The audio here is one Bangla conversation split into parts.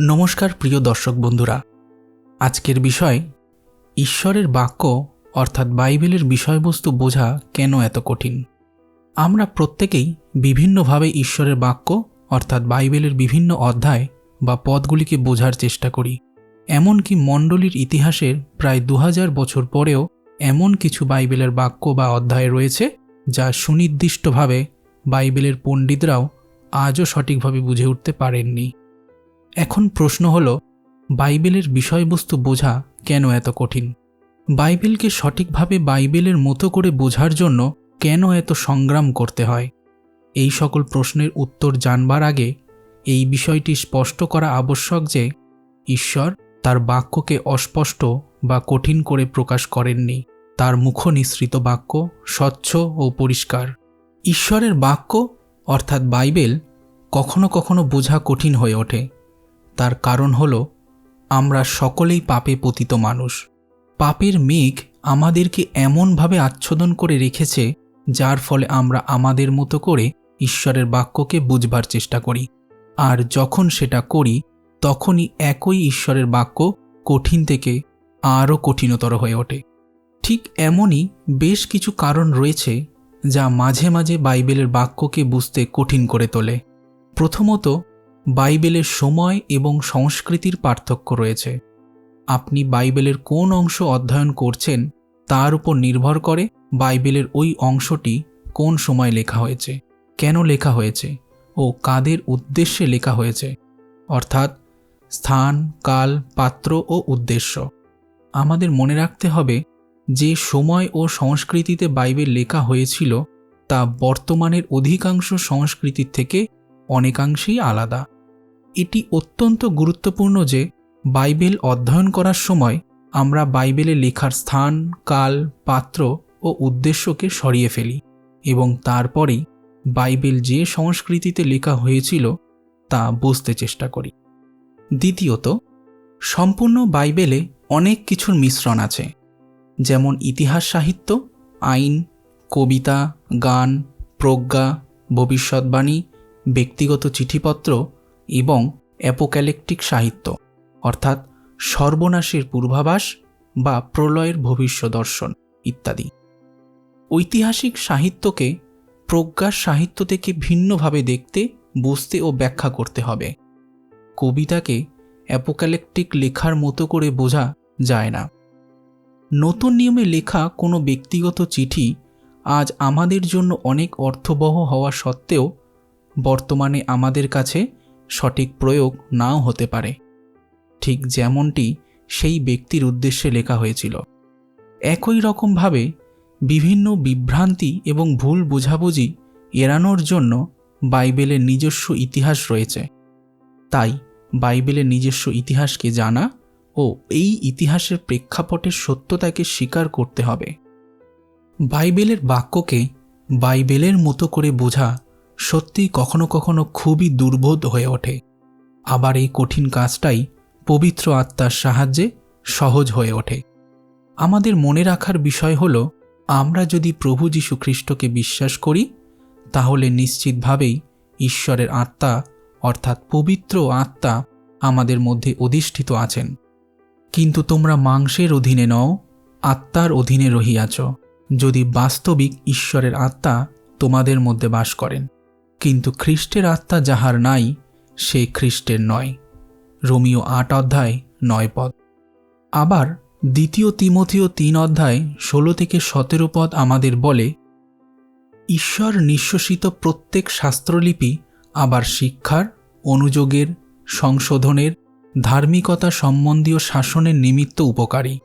নমস্কার প্রিয় দর্শক বন্ধুরা। আজকের বিষয়, ঈশ্বরের বাক্য অর্থাৎ বাইবেলের বিষয়বস্তু বোঝা কেন এত কঠিন? আমরা প্রত্যেকেই বিভিন্নভাবে ঈশ্বরের বাক্য অর্থাৎ বাইবেলের বিভিন্ন অধ্যায় বা পদগুলিকে বোঝার চেষ্টা করি। এমনকি মণ্ডলীর ইতিহাসের প্রায় দু হাজার বছর পরেও এমন কিছু বাইবেলের বাক্য বা অধ্যায় রয়েছে যা সুনির্দিষ্টভাবে বাইবেলের পণ্ডিতরাও আজও সঠিকভাবে বুঝে উঠতে পারেননি। এখন প্রশ্ন হল, বাইবেলের বিষয়বস্তু বোঝা কেন এত কঠিন? বাইবেলকে সঠিকভাবে বাইবেলের মতো করে বোঝার জন্য কেন এত সংগ্রাম করতে হয়? এই সকল প্রশ্নের উত্তর জানবার আগে এই বিষয়টি স্পষ্ট করা আবশ্যক যে, ঈশ্বর তার বাক্যকে অস্পষ্ট বা কঠিন করে প্রকাশ করেননি। তার মুখ নিঃসৃত বাক্য স্বচ্ছ ও পরিষ্কার। ঈশ্বরের বাক্য, অর্থাৎ বাইবেল, কখনো কখনো বোঝা কঠিন হয়ে ওঠে। তার কারণ হল, আমরা সকলেই পাপে পতিত মানুষ। পাপের মেঘ আমাদেরকে এমনভাবে আচ্ছাদন করে রেখেছে, যার ফলে আমরা আমাদের মতো করে ঈশ্বরের বাক্যকে বুঝবার চেষ্টা করি। আর যখন সেটা করি, তখনই একই ঈশ্বরের বাক্য কঠিন থেকে আরও কঠিনতর হয়ে ওঠে। ঠিক এমনই বেশ কিছু কারণ রয়েছে, যা মাঝে মাঝে বাইবেলের বাক্যকে বুঝতে কঠিন করে তোলে। প্রথমত বাইবেলের সময় এবং সংস্কৃতির পার্থক্য রয়েছে। আপনি বাইবেলের কোন অংশ অধ্যয়ন করছেন, তার উপর নির্ভর করে বাইবেলের ওই অংশটি কোন সময় লেখা হয়েছে, কেন লেখা হয়েছে ও কাদের উদ্দেশ্যে লেখা হয়েছে। অর্থাৎ স্থান, কাল, পাত্র ও উদ্দেশ্য। আমাদের মনে রাখতে হবে, যে সময় ও সংস্কৃতিতে বাইবেল লেখা হয়েছিল, তা বর্তমানের অধিকাংশ সংস্কৃতির থেকে অনেকাংশেই আলাদা। এটি অত্যন্ত গুরুত্বপূর্ণ যে বাইবেল অধ্যয়ন করার সময় আমরা বাইবেলে লেখার স্থান, কাল, পাত্র ও উদ্দেশ্যকে সরিয়ে ফেলি এবং তারপরেই বাইবেল যে সংস্কৃতিতে লেখা হয়েছিল তা বুঝতে চেষ্টা করি। দ্বিতীয়ত, সম্পূর্ণ বাইবেলে অনেক কিছুর মিশ্রণ আছে, যেমন ইতিহাস সাহিত্য, আইন, কবিতা, গান, প্রজ্ঞা, ভবিষ্যৎবাণী, ব্যক্তিগত চিঠিপত্র এবং অ্যাপোক্যালেকটিক সাহিত্য, অর্থাৎ সর্বনাশের পূর্বাভাস বা প্রলয়ের ভবিষ্য দর্শন, ইত্যাদি। ঐতিহাসিক সাহিত্যকে প্রজ্ঞার সাহিত্য থেকে ভিন্নভাবে দেখতে, বুঝতে ও ব্যাখ্যা করতে হবে। কবিতাকে অ্যাপোক্যালেকটিক লেখার মতো করে বোঝা যায় না। নতুন নিয়মে লেখা কোনো ব্যক্তিগত চিঠি আজ আমাদের জন্য অনেক অর্থবহ হওয়া সত্ত্বেও বর্তমানে আমাদের কাছে সঠিক প্রয়োগ নাও হতে পারে। ঠিক যেমনটি সেই ব্যক্তির উদ্দেশ্যে লেখা হয়েছিল। একই রকমভাবে বিভিন্ন বিভ্রান্তি এবং ভুল বোঝাবুঝি এড়ানোর জন্য বাইবেলের নিজস্ব ইতিহাস রয়েছে। তাই বাইবেলের নিজস্ব ইতিহাসকে জানা ও এই ইতিহাসের প্রেক্ষাপটের সত্যতাকে স্বীকার করতে হবে। বাইবেলের বাক্যকে বাইবেলের মতো করে বোঝা সত্যিই কখনো কখনো খুবই দুর্বোধ হয়ে ওঠে। আবার এই কঠিন কাজটাই পবিত্র আত্মার সাহায্যে সহজ হয়ে ওঠে। আমাদের মনে রাখার বিষয় হল, আমরা যদি প্রভু যীশু খ্রিস্টকে বিশ্বাস করি, তাহলে নিশ্চিতভাবেই ঈশ্বরের আত্মা, অর্থাৎ পবিত্র আত্মা, আমাদের মধ্যে অধিষ্ঠিত আছেন। কিন্তু তোমরা মাংসের অধীনে নও, আত্মার অধীনে রহিয়াছ। যদি বাস্তবিক ঈশ্বরের আত্মা তোমাদের মধ্যে বাস করেন। কিন্তু খ্রিস্টের আত্মা যাহার নাই, সে খ্রিস্টের নয়। রোমিও আট অধ্যায়, নয় পদ। আবার দ্বিতীয় তিমথীয় তিন অধ্যায়, ষোলো থেকে সতেরো পদ আমাদের বলে, ঈশ্বর নিঃশ্বসিত প্রত্যেক শাস্ত্রলিপি আবার শিক্ষার, অনুযোগের, সংশোধনের, ধার্মিকতা সম্বন্ধীয় শাসনের নিমিত্ত উপকারী,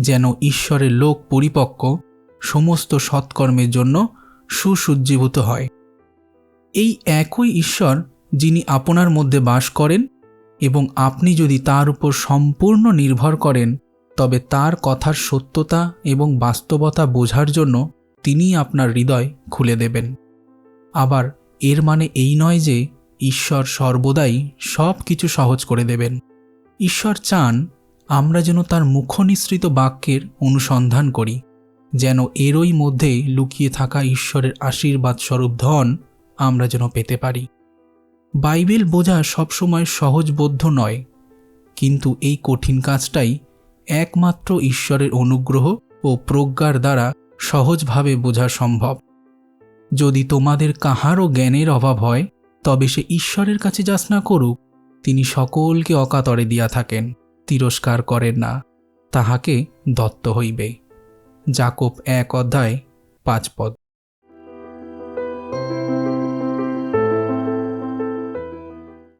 যেন ঈশ্বরের লোক পরিপক্ক, সমস্ত সৎকর্মের জন্য সুসজ্জীভূত হয়। এই একই ঈশ্বর যিনি আপনার মধ্যে বাস করেন এবং আপনি যদি তার উপর সম্পূর্ণ নির্ভর করেন, তবে তার কথার সত্যতা এবং বাস্তবতা বোঝার জন্য তিনি আপনার হৃদয় খুলে দেবেন। আবার এর মানে এই নয় যে ঈশ্বর সর্বদাই সব কিছু সহজ করে দেবেন। ঈশ্বর চান আমরা যেন তার মুখনিসৃত বাক্যের অনুসন্ধান করি, যেন এরই মধ্যে লুকিয়ে থাকা ঈশ্বরের আশীর্বাদ স্বরূপ ধন আমরা যেন পেতে পারি। বাইবেল বোঝা সবসময় সহজবোধ্য নয়, কিন্তু এই কঠিন কাজটাই একমাত্র ঈশ্বরের অনুগ্রহ ও প্রজ্ঞার দ্বারা সহজভাবে বোঝা সম্ভব। যদি তোমাদের কাহারও জ্ঞানের অভাব হয়, তবে সে ঈশ্বরের কাছে যাচনা করুক, তিনি সকলকে অকাতরে দিয়া থাকেন, তিরস্কার করেন না, তাহাকে দত্ত হইবে। জাকব এক অধ্যায়, পাঁচ পদ।